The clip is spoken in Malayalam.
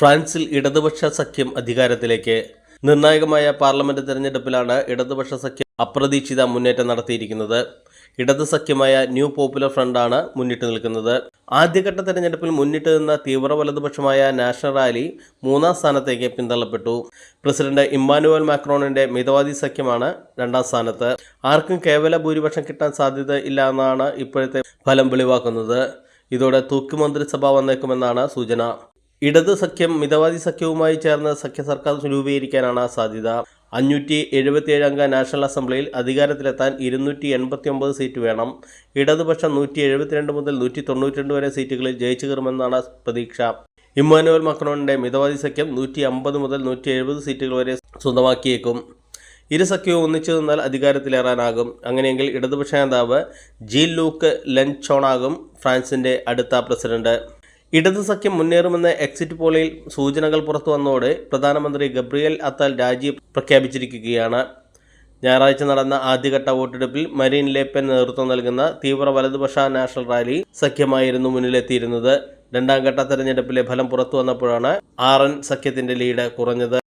ഫ്രാൻസിൽ ഇടതുപക്ഷ സഖ്യം അധികാരത്തിലേക്ക്. നിർണായകമായ പാർലമെന്റ് തെരഞ്ഞെടുപ്പിലാണ് ഇടതുപക്ഷ സഖ്യം അപ്രതീക്ഷിത മുന്നേറ്റം നടത്തിയിരിക്കുന്നത്. ഇടതു സഖ്യമായ ന്യൂ പോപ്പുലർ ഫ്രണ്ടാണ് മുന്നിട്ട് നിൽക്കുന്നത്. ആദ്യഘട്ട തെരഞ്ഞെടുപ്പിൽ മുന്നിട്ട് നിന്ന തീവ്ര വലതുപക്ഷമായ നാഷണൽ റാലി മൂന്നാം സ്ഥാനത്തേക്ക് പിന്തള്ളപ്പെട്ടു. പ്രസിഡന്റ് ഇമ്മാനുവൽ മാക്രോണിന്റെ മിതവാദി സഖ്യമാണ് രണ്ടാം സ്ഥാനത്ത്. ആർക്കും കേവല ഭൂരിപക്ഷം കിട്ടാൻ സാധ്യത ഇല്ല എന്നാണ് ഇപ്പോഴത്തെ ഫലം വെളിവാക്കുന്നത്. ഇതോടെ തൂക്കുമന്ത്രിസഭ വന്നേക്കുമെന്നാണ് സൂചന. ഇടത് സഖ്യം മിതവാദി സഖ്യവുമായി ചേർന്ന് സഖ്യ സർക്കാർ രൂപീകരിക്കാനാണ് സാധ്യത. അഞ്ഞൂറ്റി എഴുപത്തിയേഴ് അംഗ നാഷണൽ അസംബ്ലിയിൽ അധികാരത്തിലെത്താൻ ഇരുന്നൂറ്റി എൺപത്തി ഒമ്പത് സീറ്റ് വേണം. ഇടതുപക്ഷം നൂറ്റി എഴുപത്തിരണ്ട് മുതൽ നൂറ്റി തൊണ്ണൂറ്റിരണ്ട് വരെ സീറ്റുകളിൽ ജയിച്ചു കയറുമെന്നാണ് പ്രതീക്ഷ. ഇമ്മാനുവൽ മക്രോണിന്റെ മിതവാദി സഖ്യം നൂറ്റി അമ്പത് മുതൽ നൂറ്റി എഴുപത് സീറ്റുകൾ വരെ സ്വന്തമാക്കിയേക്കും. ഇരു സഖ്യവും ഒന്നിച്ചു നിന്നാൽ അധികാരത്തിലേറാനാകും. അങ്ങനെയെങ്കിൽ ഇടതുപക്ഷ നേതാവ് ജീൻ ലൂക്ക് ലെൻചോണാകും ഫ്രാൻസിന്റെ അടുത്ത പ്രസിഡന്റ്. ഇടത് സഖ്യം മുന്നേറുമെന്ന് എക്സിറ്റ് പോളിൽ സൂചനകൾ പുറത്തു വന്നതോടെ പ്രധാനമന്ത്രി ഗബ്രിയൽ അത്താൽ രാജി പ്രഖ്യാപിച്ചിരിക്കുകയാണ്. ഞായറാഴ്ച നടന്ന ആദ്യഘട്ട വോട്ടെടുപ്പിൽ മരീൻ ലേപ്പൻ നേതൃത്വം നൽകുന്ന തീവ്ര വലതുപക്ഷ നാഷണൽ റാലി സഖ്യമായിരുന്നു മുന്നിലെത്തിയിരുന്നത്. രണ്ടാം ഘട്ട തെരഞ്ഞെടുപ്പിലെ ഫലം പുറത്തു വന്നപ്പോഴാണ് ആർ എൻ സഖ്യത്തിന്റെ ലീഡ് കുറഞ്ഞത്.